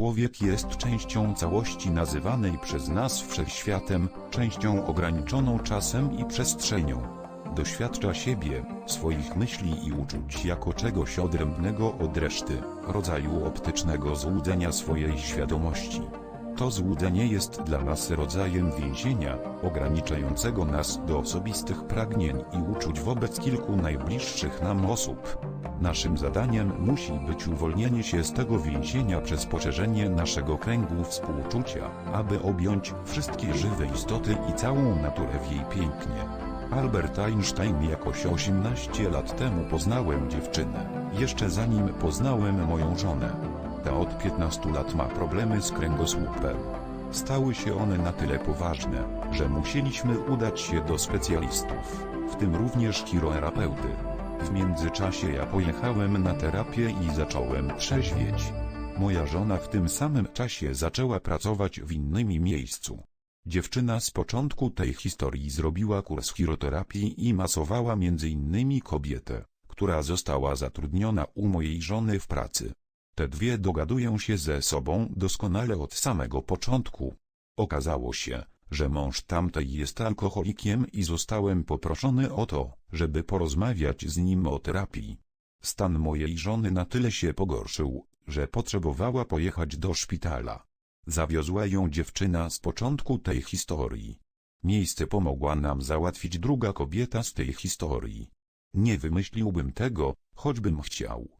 człowiek jest częścią całości nazywanej przez nas wszechświatem, częścią ograniczoną czasem i przestrzenią. Doświadcza siebie, swoich myśli i uczuć jako czegoś odrębnego od reszty, rodzaju optycznego złudzenia swojej świadomości. To złudzenie jest dla nas rodzajem więzienia, ograniczającego nas do osobistych pragnień i uczuć wobec kilku najbliższych nam osób. Naszym zadaniem musi być uwolnienie się z tego więzienia przez poszerzenie naszego kręgu współczucia, aby objąć wszystkie żywe istoty i całą naturę w jej pięknie. Albert Einstein jakoś 18 lat temu poznałem dziewczynę, jeszcze zanim poznałem moją żonę. Ta od 15 lat ma problemy z kręgosłupem. Stały się one na tyle poważne, że musieliśmy udać się do specjalistów, w tym również chiroterapeuty. W międzyczasie ja pojechałem na terapię i zacząłem trzeźwieć. Moja żona w tym samym czasie zaczęła pracować w innym miejscu. Dziewczyna z początku tej historii zrobiła kurs chiroterapii i masowała między innymi kobietę, która została zatrudniona u mojej żony w pracy. Te dwie dogadują się ze sobą doskonale od samego początku. Okazało się, że mąż tamtej jest alkoholikiem i zostałem poproszony o to, żeby porozmawiać z nim o terapii. Stan mojej żony na tyle się pogorszył, że potrzebowała pojechać do szpitala. Zawiozła ją dziewczyna z początku tej historii. Miejsce pomogła nam załatwić druga kobieta z tej historii. Nie wymyśliłbym tego, choćbym chciał.